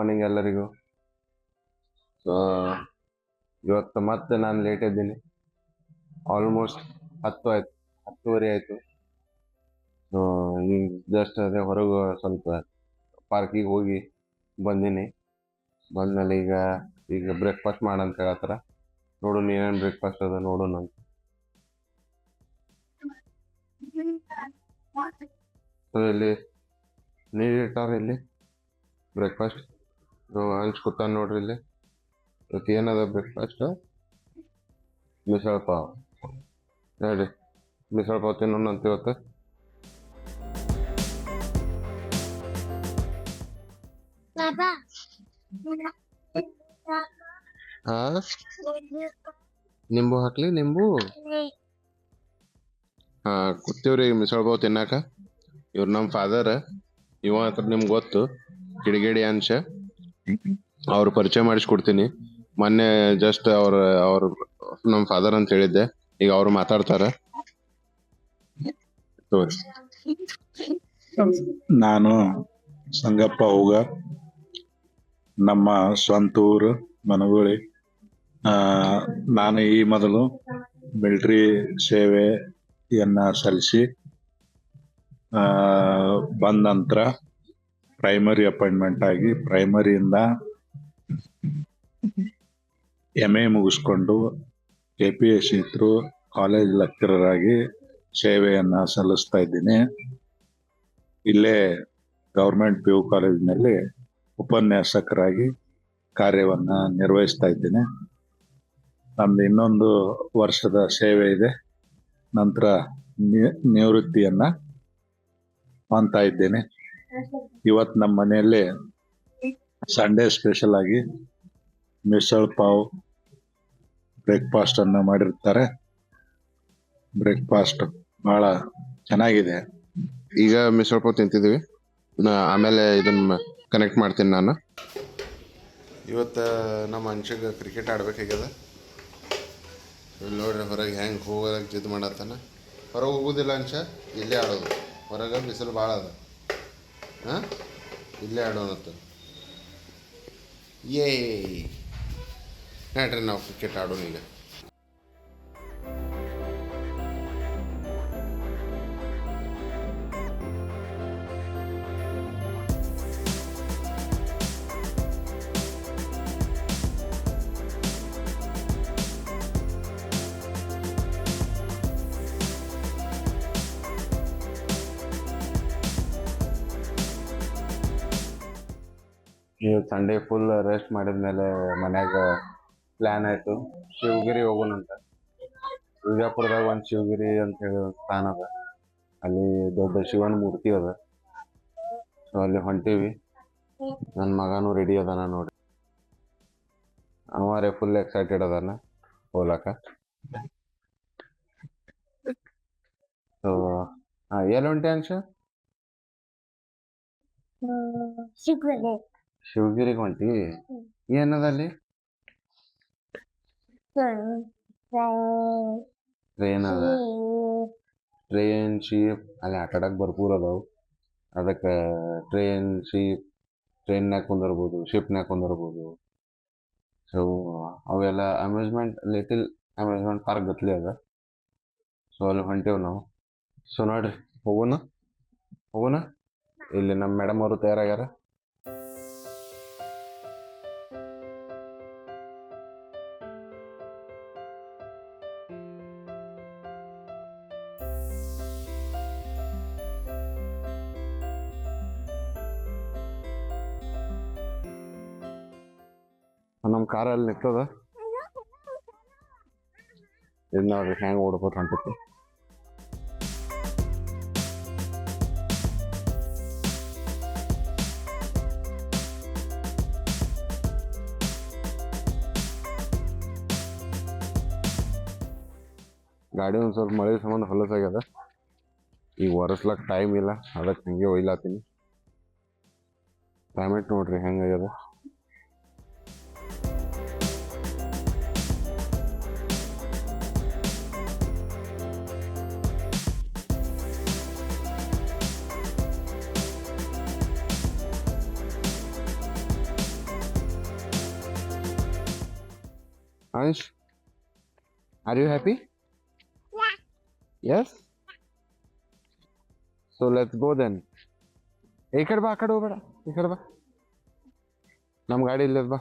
Morning ಎಲ್ಲರಿಗೂ. So ಇವತ್ತು ಮತ್ತೆ ನಾನು ಲೇಟ್ ಇದ್ದೀನಿ ಆಲ್ಮೋಸ್ಟ್ ಹತ್ತು ಆಯ್ತು, ಹತ್ತುವರೆ ಆಯಿತು. ಸೊ ಈಗ ಜಸ್ಟ್ ಅದೇ ಹೊರಗೆ ಸ್ವಲ್ಪ ಪಾರ್ಕಿಗೆ ಹೋಗಿ ಬಂದೀನಿ. ಬಂದ್ಮೇಲೆ ಈಗ ಈಗ ಬ್ರೇಕ್ಫಾಸ್ಟ್ ಮಾಡಂತ ಹೇಳತ್ತಾರ ನೋಡೋಣ ಏನೇನು ಬ್ರೇಕ್ಫಾಸ್ಟ್ ಅದ ನೋಡೋಣ ಅಂತ. ಇಲ್ಲಿ ನೀರು ಇಟ್ಟಾರ ಇಲ್ಲಿ? ಬ್ರೇಕ್ಫಾಸ್ಟ್ ಇದು ಹಂಚ್ಕೊತಾನ ನೋಡ್ರಿ ಇಲ್ಲಿ ಇವತ್ತು ಏನದ ಬ್ರೇಕ್ಫಾಸ್ಟ್ ಮಿಸಳ ಪಾವ್ ನೋಡಿ ಮಿಸಳ ಪಾವ್ ತಿನ್ನೋಣ ಅಂತ ಇವತ್ತು ಹಾ ನಿಂಬು ಹಾಕ್ಲಿ ನಿಂಬು ಹಾ ಕೂತೀವ್ರಿ ಮಿಸಳ ಪಾವ್ ತಿನ್ನಾಕ ಇವ್ರು ನಮ್ಮ ಫಾದರ್ ಇವ ಹತ್ರ ನಿಮ್ಗೆ ಗೊತ್ತು ಕಿಡಿಗೇಡಿ ಅಂಶ ಅವ್ರ ಪರಿಚಯ ಮಾಡಿಸ್ಕೊಡ್ತೀನಿ. ಮೊನ್ನೆ ಜಸ್ಟ್ ಅವ್ರ ಅವ್ರ ನಮ್ಮ ಫಾದರ್ ಅಂತ ಹೇಳಿದ್ದೆ. ಈಗ ಅವ್ರು ಮಾತಾಡ್ತಾರ. ತೋರಿ. ನಾನು ಸಂಗಪ್ಪ ಹೋಗ. ನಮ್ಮ ಸ್ವಂತ ಊರು ಮನಗೂಳಿ ನಾನು ಈ ಮೊದಲು ಮಿಲಿಟರಿ ಸೇವೆಯನ್ನ ಸಲ್ಲಿಸಿ ಬಂದ ನಂತರ ಪ್ರೈಮರಿ ಅಪಾಯಿಂಟ್ಮೆಂಟ್ ಆಗಿ ಪ್ರೈಮರಿಯಿಂದ ಎಂ ಎ ಮುಗಿಸ್ಕೊಂಡು A P S C through college lecturer ಆಗಿ ಸೇವೆಯನ್ನು ಸಲ್ಲಿಸ್ತಾ ಇದ್ದೀನಿ. ಇಲ್ಲೇ ಗೌರ್ಮೆಂಟ್ ಪಿ ಯು ಕಾಲೇಜಿನಲ್ಲಿ ಉಪನ್ಯಾಸಕರಾಗಿ ಕಾರ್ಯವನ್ನ ನಿರ್ವಹಿಸ್ತಾ ಇದ್ದೀನಿ. ನಮ್ದು ಇನ್ನೊಂದು ವರ್ಷದ ಸೇವೆ ಇದೆ. ನಂತರ ನಿವೃತ್ತಿಯನ್ನು ಹೊಂದ್ತಾ ಇದ್ದೇನೆ. ಇವತ್ತು ನಮ್ಮ ಮನೆಯಲ್ಲಿ ಸಂಡೇ ಸ್ಪೆಷಲ್ ಆಗಿ ಮಿಸಳ್ ಪಾವ್ ಬ್ರೇಕ್ಫಾಸ್ಟ್ ಅನ್ನ ಮಾಡಿರ್ತಾರೆ. ಬ್ರೇಕ್ಫಾಸ್ಟ್ ಬಹಳ ಚೆನ್ನಾಗಿದೆ. ಈಗ ಮಿಸಳ್ ಪಾವ್ ತಿಂತಿದ್ವಿ ನಾ- ಆಮೇಲೆ ಇದನ್ನ ಕನೆಕ್ಟ್ ಮಾಡ್ತೀನಿ ನಾನು. ಇವತ್ತು ನಮ್ಮ ಅಂಶಗೆ ಕ್ರಿಕೆಟ್ ಆಡ್ಬೇಕಾಗ್ಯದ. ಇಲ್ಲಿ ನೋಡ್ರಿ ಹೊರಗೆ ಹೆಂಗೆ ಹೋಗೋದಕ್ಕೆ ಜಿದ್ ಮಾಡತ್ತಾನ. ಹೊರಗೆ ಹೋಗೋದಿಲ್ಲ ಅಂಶ ಇಲ್ಲೇ ಆಡೋದು. ಹೊರಗೆ ಬಿಸಿಲು ಭಾಳ ಅದ. ಹಾಂ? ಇಲ್ಲೇ ಆಡೋಣತ್ತು ಏ ನೋಡ್ರಿ ನಾವು ಕ್ರಿಕೆಟ್ ಆಡೋಣ ಈಗ. ಈಗ ಸಂಡೇ ಫುಲ್ ರೆಸ್ಟ್ ಮಾಡಿದ್ಮೇಲೆ ಮನ್ಯಾಗ ಪ್ಲ್ಯಾನ್ ಆಯಿತು. ಶಿವಗಿರಿ ಹೋಗೋಣ ಅಂತ. ವಿಜಯಪುರದಾಗ ಒಂದು ಶಿವಗಿರಿ ಅಂತ ಹೇಳಿ ಸ್ಥಾನ ಅದ. ಅಲ್ಲಿ ದೊಡ್ಡ ಶಿವನ ಮೂರ್ತಿ ಅದ. ಸೊ ಅಲ್ಲಿ ಹೊಂಟೀವಿ. ನನ್ನ ಮಗನೂ ರೆಡಿ ಅದಾನ ನೋಡಿ. ಅವರೇ ಫುಲ್ ಎಕ್ಸೈಟೆಡ್ ಅದಾನ ಹೋಗ್ಲಾಕ. ಸೊ ಎಲ್ಲಿ ಹೊಂಟೆ ಅಂಶ? Secret. ಶಿವಗಿರಿಗೆ ಹೊಂಟಿ ಏನದಲ್ಲಿ ಟ್ರೈನ್ ಅದ ಟ್ರೈನ್ ಶೀಪ್. ಅಲ್ಲಿ ಆಟಾಡಕ್ ಭರ್ಪೂರ್ ಅದಾವು. ಅದಕ್ಕೆ ಟ್ರೈನ್ ಶೀಪ್ ಟ್ರೈನ್ನಾಗ ಕುಂದರ್ಬೋದು ಶಿಪ್ನಾಗ ಕುಂದಿರ್ಬೋದು. ಸೊ ಅವೆಲ್ಲ ಅಮ್ಯೂಸ್ಮೆಂಟ್ ಲಿಟಿಲ್ ಅಮ್ಯೂಸ್ಮೆಂಟ್ ಪಾರ್ಕ್ ಗತ್ಲಿ ಅದ. ಸೊ ಅಲ್ಲಿ ಹೊಂಟೇವು ನಾವು. ಸೊ ನೋಡ್ರಿ ಹೋಗೋಣ ಹೋಗೋಣ ಇಲ್ಲಿ ನಮ್ಮ ಮೇಡಮ್ ಅವರು ತಯಾರಾಗ್ಯಾರ. ಕಾರಲ್ಲಿ ನಿಂತದ? ಇದು ನೋಡ್ರಿ ಹೆಂಗೆ ಓಡ್ಬೋದು ಹೊಂಟೈತಿ ಗಾಡಿ ಒಂದು ಸ್ವಲ್ಪ ಮಳೆ ಸಂಬಂಧ ಹೊಲಸಾಗ್ಯದ ಈಗ ಒರೆಸ್ಲಕ್ ಟೈಮ್ ಇಲ್ಲ. ಅದಕ್ಕೆ ಹಂಗೆ ಒಯ್ಲಾತೀನಿ. ಕ್ಲೈಮೇಟ್ ನೋಡ್ರಿ ಹೆಂಗಾಗ್ಯದ Anish, are you happy? Yes? So let's go then. ಈ ಕಡೆ ಬಾ ಆ ಕಡೆ ಹೋಗ್ಬೇಡ ಈ ಕಡೆ ಬಾ ನಮ್ಮ ಗಾಡಿ ಇಲ್ಲದ ಬಾ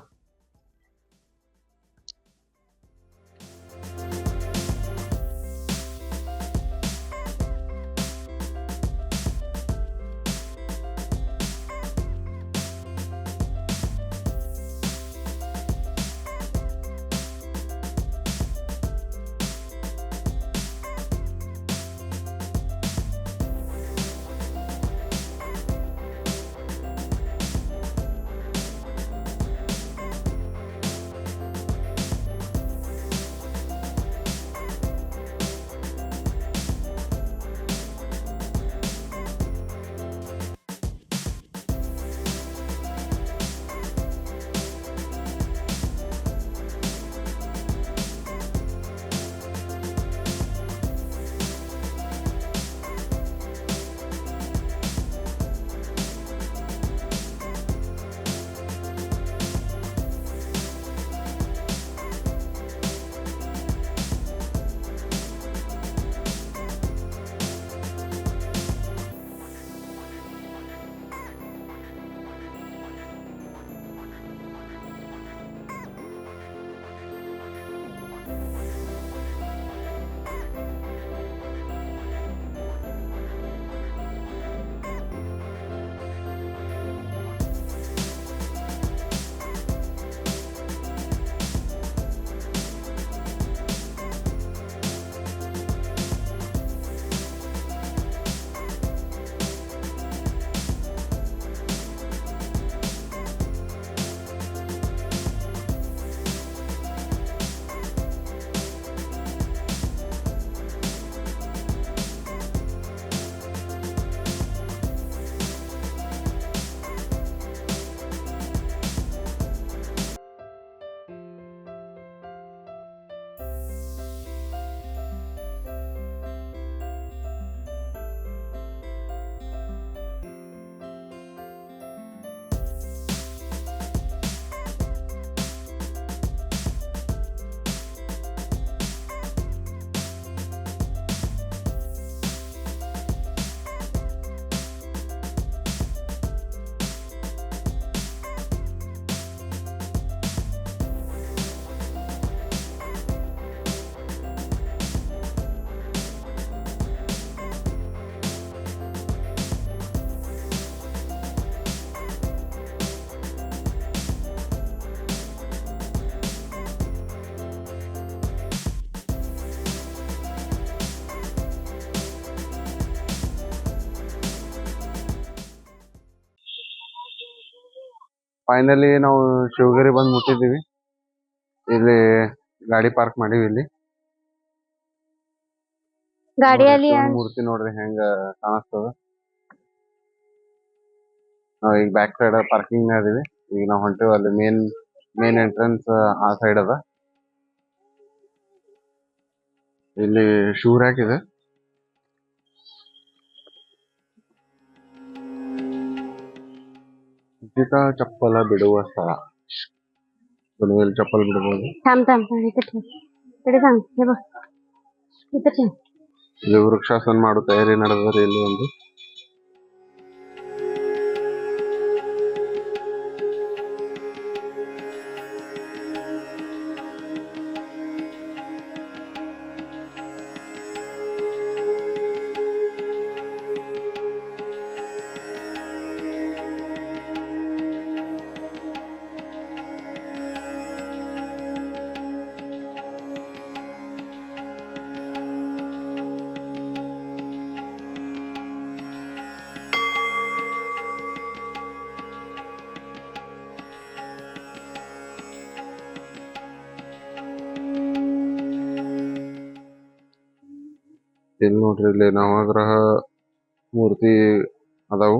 ಫೈನಲಿ ನಾವು ಶಿವಗಿರಿ ಬಂದು ಮುಟ್ಟಿದ್ದೀವಿ. ಇಲ್ಲಿ ಗಾಡಿ ಪಾರ್ಕ್ ಮಾಡಿವಿ ಇಲ್ಲಿ. ಗಾಡಿಯಲ್ಲಿ ಶಿವನ್ ಮೂರ್ತಿ ನೋಡ್ರಿ ಹೆಂಗ ಕಾಣಿಸ್ತದ. ನಾವ್ ಈಗ ಬ್ಯಾಕ್ ಸೈಡ್ ಪಾರ್ಕಿಂಗ್ನ ಇದೀವಿ. ಈಗ ನಾವ್ ಹೊಂಟಿವಿ ಅಲ್ಲಿ ಮೇನ್ ಮೇನ್ ಎಂಟ್ರೆನ್ಸ್ ಆ ಸೈಡ್ ಅದ. ಇಲ್ಲಿ ಶೂರ್ ರ್ಯಾಕ್ ಇದೆ ಉಚಿತ ಚಪ್ಪಲ ಬಿಡುವ ಸ್ಥಳ So, ನೀವು ಇಲ್ಲಿ ಚಪ್ಪಲ್ ಬಿಡಬಹುದು थांब थांब थांब इथे ठेव इकडे थांब हे बघ इथे ठेव ಇಲ್ಲಿ ವೃಕ್ಷಾಸನ ಮಾಡೋ ತಯಾರಿ ನಡೆದ್ರಿ ಇಲ್ಲಿ ಒಂದು ಇಲ್ಲಿ ನೋಡ್ರಿ ಇಲ್ಲಿ ನವಗ್ರಹ ಮೂರ್ತಿ ಅದಾವು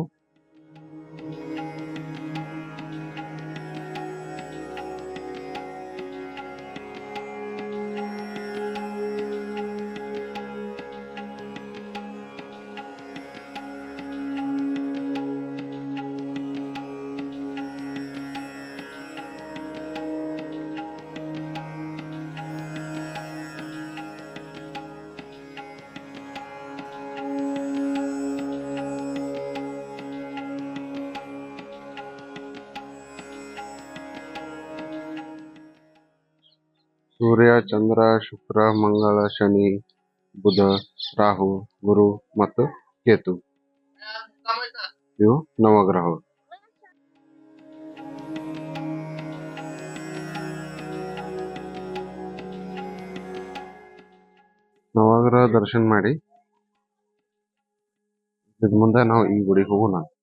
ಚಂದ್ರ, ಶುಕ್ರ, ಮಂಗಳ, ಶನಿ, ಬುಧ, ರಾಹು, ಗುರು ಮತ್ತು ಕೇತು. ಇವು ನವಗ್ರಹಗಳು. ನವಗ್ರಹ ದರ್ಶನ ಮಾಡಿ. ಮುಂದೆ ನಾವು ಈ ಗುಡಿಗೆ ಹೋಗೋಣ.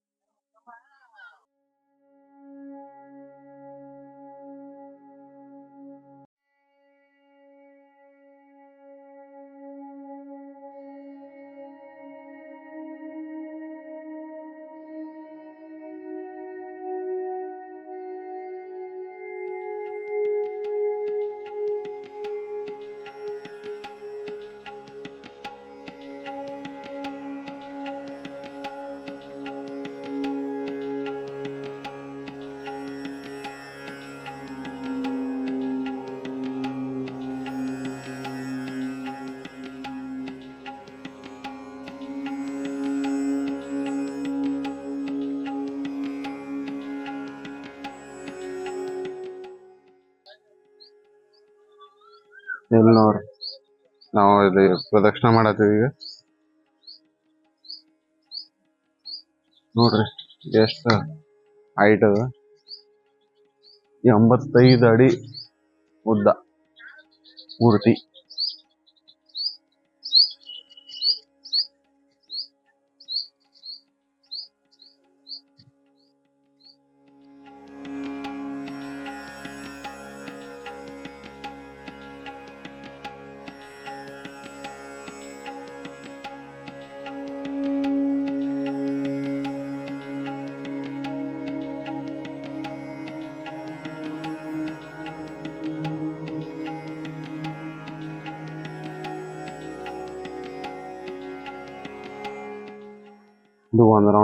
ನಾವು ಇಲ್ಲಿ ಪ್ರದಕ್ಷಿಣೆ ಮಾಡತ್ತೀವಿ ಈಗ. ನೋಡ್ರಿ ಎಷ್ಟು ಹೈಟ್ ಅದ. ಎಂಬತ್ತೈದು ಅಡಿ ಉದ್ದ ಮೂರ್ತಿ.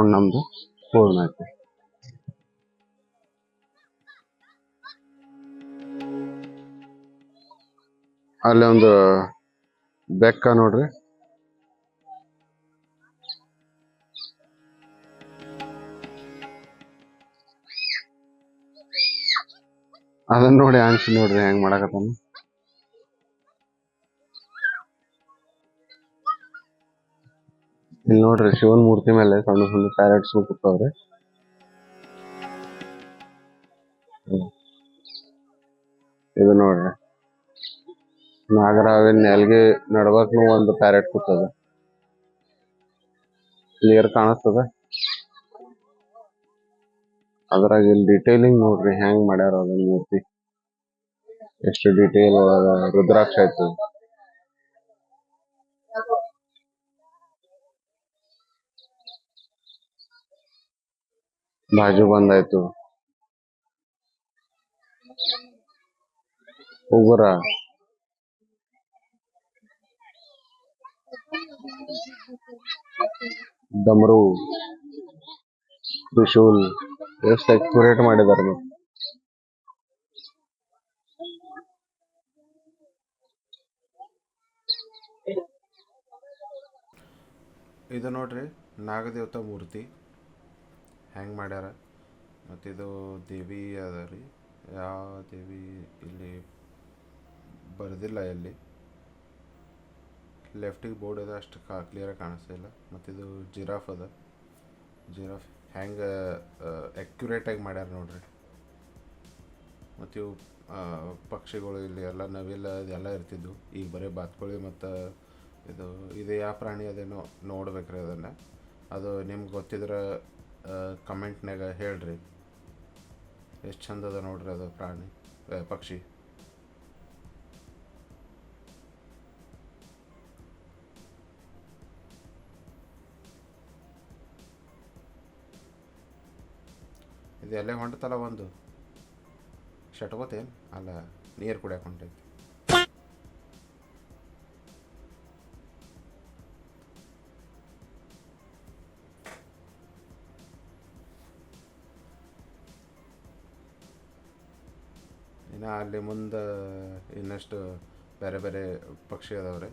ರೌಂಡ್ ನಮ್ದು ಪೂರ್ಣ ಆಯ್ತು. ಅಲ್ಲಿ ಒಂದು ಬೆಕ್ಕ ನೋಡ್ರಿ. ಅದನ್ನ ನೋಡಿ ಆನ್ಸಿ ನೋಡ್ರಿ ಹೆಂಗ್ ಮಾಡಕತ್ತಾನ. ಇಲ್ಲಿ ನೋಡ್ರಿ, ಶಿವನ್ ಮೂರ್ತಿ ಮೇಲೆ ಸಣ್ಣ ಸಣ್ಣ ಪ್ಯಾರೆಟ್ಸ್ ಕೂತಾವ್ರಿ. ಇದು ನೋಡ್ರಿ. ನಾಗರಾವಿನ ನೆಲ್ಗೆ ನಡ್ಬರ್ಕ್ನು ಒಂದು ಪ್ಯಾರೆಟ್ ಕೂತದ. ಕ್ಲಿಯರ್ ಕಾಣಿಸ್ತದ? ಅದ್ರಾಗ ಇಲ್ಲಿ ಡಿಟೇಲಿಂಗ್ ನೋಡ್ರಿ, ಹೆಂಗ್ ಮಾಡ್ಯಾರ ಅದನ್ನ ಮೂರ್ತಿ. ಎಷ್ಟು ಡಿಟೇಲ್ ರುದ್ರಾಕ್ಷ ಆಯ್ತು ಬಾಜು ಬಂದಾಯ್ತು. ಉಗುರ. ಡಮರು. ತ್ರಿಶೂಲ್. ಎಷ್ಟು ಅಕ್ಯುರೇಟ್ ಮಾಡಿದಾರೆ ನೋಡಿ. ಇದು ನೋಡ್ರಿ ನಾಗದೇವತಾ ಮೂರ್ತಿ. ಹೆಂಗೆ ಮಾಡ್ಯಾರ? ಇದು ದೇವಿ ಅದ ರೀ. ಯಾವ ದೇವಿ ಇಲ್ಲಿ ಬರೆದಿಲ್ಲ ಎಲ್ಲಿ? ಲೆಫ್ಟಿಗೆ ಬೋರ್ಡ್ ಅದ, ಅಷ್ಟು ಕಾ ಕ್ಲಿಯರಾಗಿ ಕಾಣಿಸ್ತಿಲ್ಲ ಮತ್ತಿದು ಜಿರಾಫ್ ಅದ. ಜಿರಾಫ್ ಹೆಂಗೆ ಆ್ಯಕ್ಯುರೇಟಾಗಿ ಮಾಡ್ಯಾರ ನೋಡ್ರಿ. ಮತ್ತು ಇವು ಪಕ್ಷಿಗಳು ಇಲ್ಲಿ ಎಲ್ಲ ನವಿಲ್ಲ ಇದೆಲ್ಲ ಇರ್ತಿದ್ವು. ಈಗ ಬರೀ ಬಾತ್ಕೋಳಿ ಮತ್ತು ಇದು ಇದು ಯಾವ ಪ್ರಾಣಿ ಅದೇನೋ ನೋಡ್ಬೇಕ್ರಿ ಅದನ್ನು. ಅದು ನಿಮ್ಗೆ ಗೊತ್ತಿದ್ರೆ ಕಮೆಂಟ್ನಾಗ ಹೇಳ್ರಿ. ಎಷ್ಟು ಚಂದ ಅದ ನೋಡ್ರಿ ಅದು ಪ್ರಾಣಿ ಪಕ್ಷಿ. ಇದೆಲ್ಲೇ ಹೊಂಟತಲ್ಲ ಒಂದು? ಶಟ್ಕೋತೇನು ಅಲ್ಲ, ನೀರು ಕುಡಿಯಕ್ಕೆ ಹೊಂಟೈತಿ. ಅಲ್ಲಿ ಮುಂದೆ ಇನ್ನಷ್ಟು ಬೇರೆ ಬೇರೆ ಪಕ್ಷಿ ಅದಾವ್ರಿ.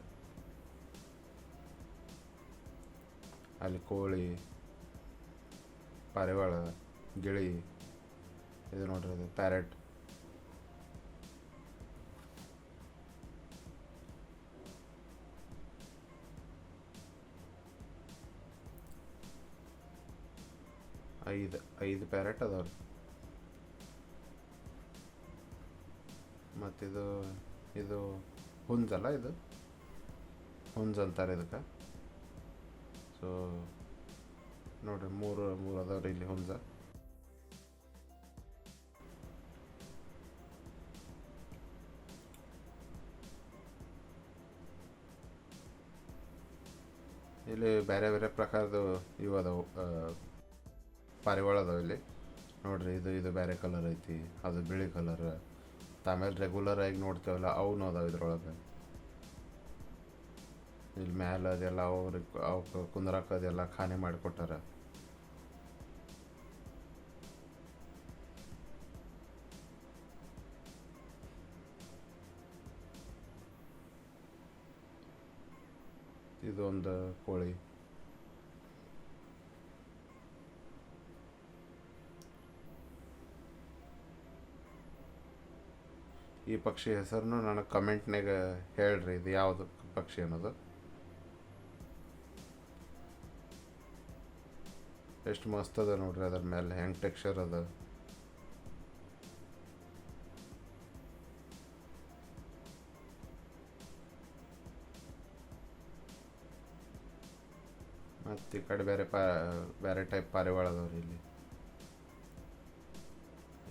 ಅಲ್ಲಿ ಕೋಳಿ, ಪಾರಿವಾಳ, ಗಿಳಿ, ಇದು ನೋಡ್ರಿ ಅದು ಪ್ಯಾರೆಟ್ ಐದು ಐದು ಪ್ಯಾರೆಟ್ ಅದಾವ್ರಿ. ಮತ್ತಿದು ಇದು ಹುಂಜಲ್ಲ ಇದು. ಹುಂಜ್ ಅಂತಾರೆ ಇದಕ್ಕೆ. ಸೊ ನೋಡ್ರಿ ಮೂರು ಮೂರು ಅದಾವ್ರಿ ಇಲ್ಲಿ ಹುಂಜ. ಇಲ್ಲಿ ಬೇರೆ ಬೇರೆ ಪ್ರಕಾರದ ಇವು ಅದಾವು ಪಾರಿವಾಳ ಅದಾವ ಇಲ್ಲಿ. ನೋಡ್ರಿ ಇದು ಇದು ಬೇರೆ ಕಲರ್ ಐತಿ, ಅದು ಬಿಳಿ ಕಲರ್ ಆಮೇಲೆ ರೆಗ್ಯುಲರ್ ಆಗಿ ನೋಡ್ತೇವಲ್ಲ, ಅವನು ಅದಾವ ಇದ್ರೊಳಗೆ. ಇಲ್ಲಿ ಮ್ಯಾಲ ಅದೆಲ್ಲ ಅವ್ರಿಗೆ ಅವಕ್ಕೆ ಕುಂದ್ರಕ್ಕೆ ಅದೆಲ್ಲ ಖಾನೆ ಮಾಡಿಕೊಟ್ಟಾರ. ಇದೊಂದು ಕೋಳಿ. ಈ ಪಕ್ಷಿ ಹೆಸರನ್ನು ನನಗೆ ಕಮೆಂಟ್ನಾಗ ಹೇಳ್ರಿ, ಇದು ಯಾವುದು ಪಕ್ಷಿ ಅನ್ನೋದು. ಎಷ್ಟು ಮಸ್ತ್ ಅದ ನೋಡ್ರಿ ಅದ್ರ ಮೇಲೆ, ಹೆಂಗೆ ಟೆಕ್ಸ್ಚರ್ ಅದ. ಮತ್ತು ಈ ಕಡೆ ಬೇರೆ ಪಾ, ಬೇರೆ ಟೈಪ್ ಪಾರಿವಾಳ ಅದಾವ್ರಿ ಇಲ್ಲಿ.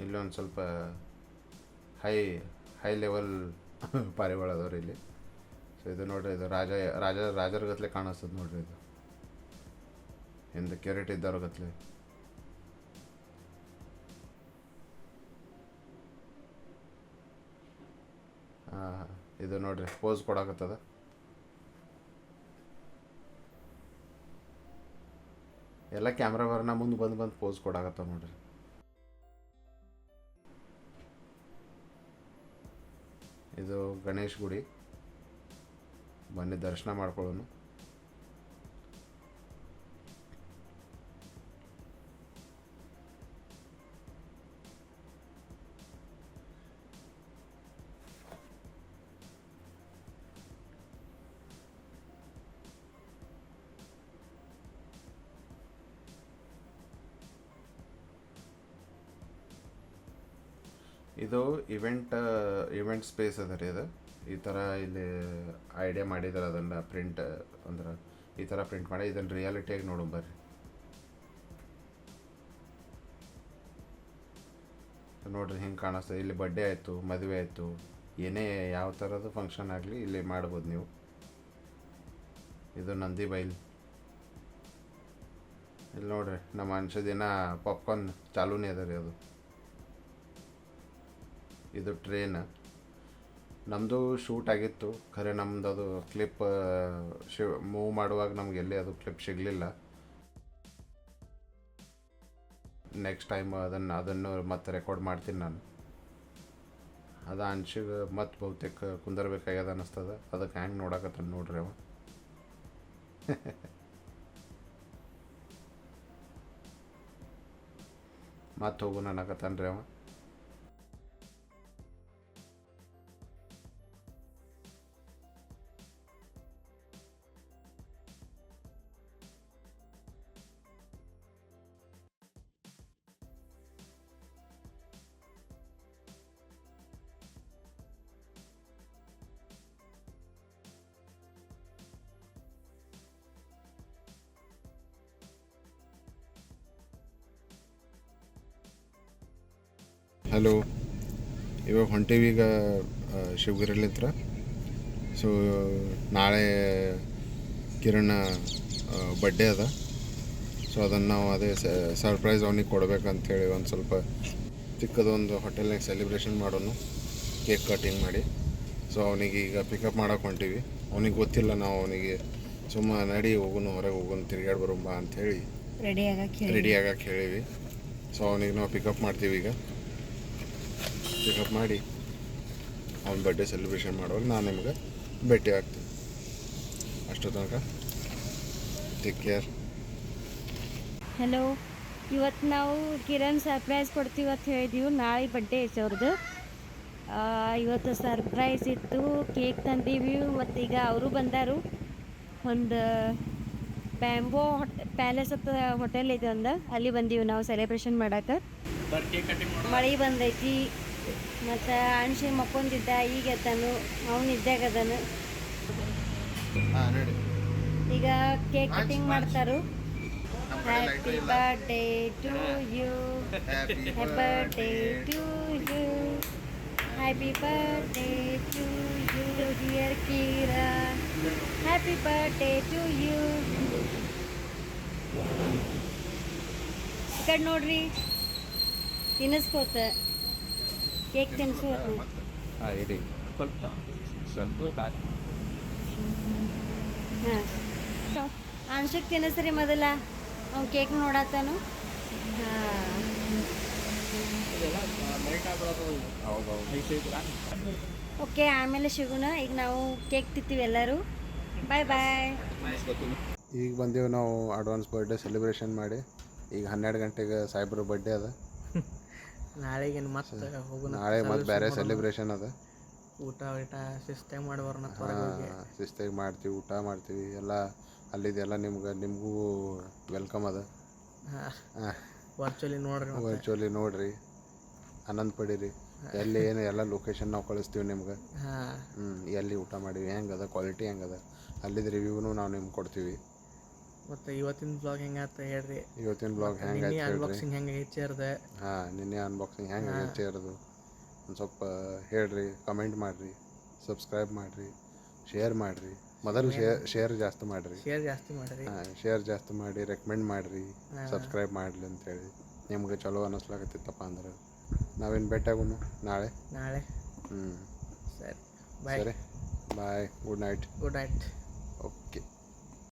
ಇಲ್ಲಿ ಒಂದು ಸ್ವಲ್ಪ ಹೈ ಹೈ ಲೆವೆಲ್ ಪಾರಿವಾಳ ಅದಾವ್ರಿ ಇಲ್ಲಿ. ಸೊ ಇದು ನೋಡ್ರಿ, ಇದು ರಾಜ ರಾಜ, ರಾಜರ ಗತ್ಲೆ ಕಾಣಿಸ್ತದೆ ನೋಡ್ರಿ ಇದು. ಹಿಂದೆ ಕೆರೆಟ್ ಇದ್ದವ್ರ ಗತ್ಲೆ. ಇದು ನೋಡ್ರಿ ಪೋಸ್ ಕೊಡಾಕತ್ತದ. ಎಲ್ಲ ಕ್ಯಾಮ್ರಾ ಬರ್ನ ಮುಂದೆ ಬಂದು ಬಂದು ಪೋಸ್ ಕೊಡಾಕತ್ತಾವ ನೋಡ್ರಿ. ಇದು ಗಣೇಶ್ ಗುಡಿ. ಬನ್ನಿ ದರ್ಶನ ಮಾಡ್ಕೊಳ್ಳೋಣ. ಇದು ಇವೆಂಟ್ ಇವೆಂಟ್ ಸ್ಪೇಸ್ ಅದ ರೀ ಇದು ಈ ಥರ ಇಲ್ಲಿ ಐಡಿಯಾ ಮಾಡಿದಾರೆ ಅದನ್ನು ಪ್ರಿಂಟ್ ಅಂದ್ರೆ ಈ ಥರ ಪ್ರಿಂಟ್ ಮಾಡಿ ಇದನ್ನು ರಿಯಾಲಿಟಿಯಾಗಿ ನೋಡೋಣ ಬರ್ರಿ. ನೋಡ್ರಿ ಹಿಂಗೆ ಕಾಣಿಸ್ತದೆ ಇಲ್ಲಿ ಬರ್ಡೇ ಆಯಿತು, ಮದುವೆ ಆಯಿತು. ಏನೇ ಯಾವ ಥರದ ಫಂಕ್ಷನ್ ಆಗಲಿ ಇಲ್ಲಿ ಮಾಡ್ಬೋದು ನೀವು. ಇದು ನಂದಿ ಬೈಲ್. ಇಲ್ಲಿ ನೋಡ್ರಿ, ನಮ್ಮ ಮನುಷ್ಯ ದಿನ ಪಾಪ್ಕಾರ್ನ್ ಚಾಲೂನೇ ಅದ ರೀ ಅದು. ಇದು ಟ್ರೇನ್ ನಮ್ಮದು ಶೂಟ್ ಆಗಿತ್ತು. ಖರೆ ನಮ್ದು ಅದು ಕ್ಲಿಪ್ ಶಿ ಮೂವ್ ಮಾಡುವಾಗ ನಮ್ಗೆ ಎಲ್ಲಿ ಅದು ಕ್ಲಿಪ್ ಸಿಗಲಿಲ್ಲ. ನೆಕ್ಸ್ಟ್ ಟೈಮ್ ಅದನ್ನು ಅದನ್ನು ಮತ್ತೆ ರೆಕಾರ್ಡ್ ಮಾಡ್ತೀನಿ ನಾನು. ಅದು ಅನ್ಸಿಗೆ ಮತ್ತೆ ಬಹುತೇಕ ಕುಂದರ್ಬೇಕಾಗ್ಯದ ಅನ್ನಿಸ್ತದ ಅದಕ್ಕೆ ಹ್ಯಾಂಗೆ ನೋಡಕತ್ತ ನೋಡ್ರಿ ಅವ. ಮತ್ತೆ ಹೋಗು ಅನ್ನಕತ್ತಾನ ರೀ ಅವ. ಹಲೋ ಇವಾಗ ಹೊಂಟೀವಿ ಈಗ ಶಿವಗಿರಿಲಿಂತ್ರ ಸೊ ನಾಳೆ ಕಿರಣ ಬಡ್ಡೆ ಅದ. ಸೊ ಅದನ್ನು ನಾವು ಅದೇ ಸರ್ಪ್ರೈಸ್ ಅವನಿಗೆ ಕೊಡ್ಬೇಕಂತೇಳಿ ಒಂದು ಸ್ವಲ್ಪ ಚಿಕ್ಕದೊಂದು ಹೋಟೆಲ್ನಾಗ ಸೆಲೆಬ್ರೇಷನ್ ಮಾಡೋನು ಕೇಕ್ ಕಟಿಂಗ್ ಮಾಡಿ. ಸೊ ಅವನಿಗೆ ಈಗ ಪಿಕಪ್ ಮಾಡೋಕೆ ಹೊಂಟೀವಿ. ಅವನಿಗೆ ಗೊತ್ತಿಲ್ಲ ನಾವು ಅವನಿಗೆ ಸುಮ್ಮ ನಡಿ ಹೋಗುನು ಹೊರಗೆ ಹೋಗುನು ತಿರ್ಗಾಡಿ ಬರೋಂಬ ಅಂಥೇಳಿ ರೆಡಿ ಆಗಕ್ಕೆ ರೆಡಿ ಆಗಕ್ಕೆ ಹೇಳಿವಿ. ಸೊ ಅವನಿಗೆ ನಾವು ಪಿಕಪ್ ಮಾಡ್ತೀವಿ ಈಗ. ಪಿಕಪ್ ಮಾಡಿ ಅವ್ನ ಬರ್ಡೇ ಸೆಲೆಬ್ರೇಷನ್ ಮಾಡುವಾಗ ನಾನು ನಿಮ್ಗೆ ಭೇಟಿ ಆಗ್ತೀನಿ. ಅಷ್ಟು ತನಕ ಟೇಕ್ ಕೇರ್ ಹಲೋ ಇವತ್ತು ನಾವು ಕಿರಣ್ ಸರ್ಪ್ರೈಸ್ ಕೊಡ್ತೀವಿ ಅಂತ ಹೇಳಿದೀವಿ. ನಾಳೆ ಬರ್ಡೇ ಐತೆ ಅವ್ರದ್ದು ಆ, ಇವತ್ತು ಸರ್ಪ್ರೈಸ್ ಇತ್ತು. ಕೇಕ್ ತಂದೀವಿ. ಮತ್ತು ಈಗ ಅವರು ಬಂದರು. ಒಂದು ಬ್ಯಾಂಬೋ ಪ್ಯಾಲೇಸ್ ಅಂತ ಹೋಟೆಲ್ ಐತೆ ಒಂದು ಅಲ್ಲಿ ಬಂದೀವಿ ನಾವು ಸೆಲೆಬ್ರೇಷನ್ ಮಾಡಕ್ಕೆ ಮಳೆ ಬಂದೈತಿ. ಮತ್ತು ಅಣ್ಸಿ ಮಕ್ಕೊಂದಿದ್ದ ಈಗ ಎದ್ದಾನು ಅವನು ಇದ್ದಾಗದನು ಈಗ cake cutting ಮಾಡ್ತಾರು. Happy birthday to you happy happy birthday to you happy birthday to you dear Kira happy birthday to you ಈ ಕಡೆ ನೋಡ್ರಿ ತಿನ್ನಿಸ್ಕೋತ. ಕೇಕ್ ತಿನ್ಸು. ಹಾಂ ಇಡಿ. ಹಾಂ. ಅನ್ಸಕ್ಕೆ ತಿನ್ನಿಸ್ರಿ ಮೊದಲ. ಅವ್ನು ಕೇಕ್ ನೋಡತ್ತಾನು ಹಾಂ. ಓಕೆ ಆಮೇಲೆ ಸಿಗೋಣ ಈಗ ನಾವು ಕೇಕ್ ತಿಂತೀವಿ ಎಲ್ಲರೂ. ಬಾಯ್ ಬಾಯ್ ಈಗ ಬಂದೇವು ನಾವು ಅಡ್ವಾನ್ಸ್ ಬರ್ಡೇ ಸೆಲೆಬ್ರೇಷನ್ ಮಾಡಿ. ಈಗ ಹನ್ನೆರಡು ಗಂಟೆಗೆ ಸಾಹೇಬ್ರ ಬರ್ಡೇ ಅದ. ನಾಳೆಗೆ ಮತ್ತೆ ಹೋಗೋಣ ನಾಳೆ ಮತ್ತೆ ಬೇರೆ ಸೆಲೆಬ್ರೇಷನ್ ಅದ. ಊಟ ಊಟ ಶಿಸ್ತಾಗಿ ಮಾಡಿ ಬರೋಣ ಶಿಸ್ತಾಗಿ ಮಾಡ್ತೀವಿ ಊಟ ಮಾಡ್ತೀವಿ ಎಲ್ಲ ಅಲ್ಲಿದೆಲ್ಲ ನಿಮ್ಗೆ ನಿಮಗೂ ವೆಲ್ಕಮ್ ಅದ. ವರ್ಚುವಲಿ ನೋಡ್ರಿ ಮತ್ತೆ. ವರ್ಚುವಲಿ ನೋಡ್ರಿ. ಆನಂದ ಪಡೀರಿ. ಎಲ್ಲಿ ಏನು ಎಲ್ಲ ಲೊಕೇಶನ್ ನಾವು ಕಳಿಸ್ತೀವಿ ನಿಮ್ಗೆ. ಎಲ್ಲಿ ಊಟ ಮಾಡೀವಿ ಹೆಂಗದ ಕ್ವಾಲಿಟಿ ಹೆಂಗದ. ಅಲ್ಲಿದ ರಿವ್ಯೂನು ನಾವು ನಿಮ್ಗೆ ಕೊಡ್ತೀವಿ. ಮತ್ತು ಇವತ್ತಿನ ಬ್ಲಾಗ್ ಹೆಂಗಾತ ಹೇಳ್ರಿ. ಇವತ್ತಿನ ಬ್ಲಾಗ್ ಹೆಂಗೆ ನಿನ್ನೆ ಅನ್ಬಾಕ್ಸಿಂಗ್ ಹೆಂಗ ಹೆಚ್ಚೇರ್ದೆ ಹಾಂ ನಿನ್ನೆ ಅನ್ಬಾಕ್ಸಿಂಗ್ ಹೆಂಗೆ ಇರೋದು? ಒಂದು ಸ್ವಲ್ಪ ಹೇಳ್ರಿ ಕಮೆಂಟ್ ಮಾಡ್ರಿ ಸಬ್ಸ್ಕ್ರೈಬ್ ಮಾಡಿರಿ ಶೇರ್ ಮಾಡಿರಿ. ಮೊದಲು ಶೇರ್ ಶೇರ್ ಜಾಸ್ತಿ ಮಾಡಿರಿ. ಶೇರ್ ಜಾಸ್ತಿ ಮಾಡಿರಿ. ಹಾಂ ಶೇರ್ ಜಾಸ್ತಿ ಮಾಡಿ ರೆಕಮೆಂಡ್ ಮಾಡಿರಿ ಸಬ್ಸ್ಕ್ರೈಬ್ ಮಾಡಲಿ ಅಂತೇಳಿ ನಿಮ್ಗೆ ಚಲೋ ಅನ್ನಿಸ್ಲಾಗತ್ತಿತ್ತಪ್ಪ ಅಂದ್ರೆ. ನಾವೇನು ಭೇಟಿಯಾಗೋನು ನಾಳೆ? ನಾಳೆ. ಹ್ಞೂ ಸರಿ. ಬಾಯ್ ಸರಿ. Bye good night good night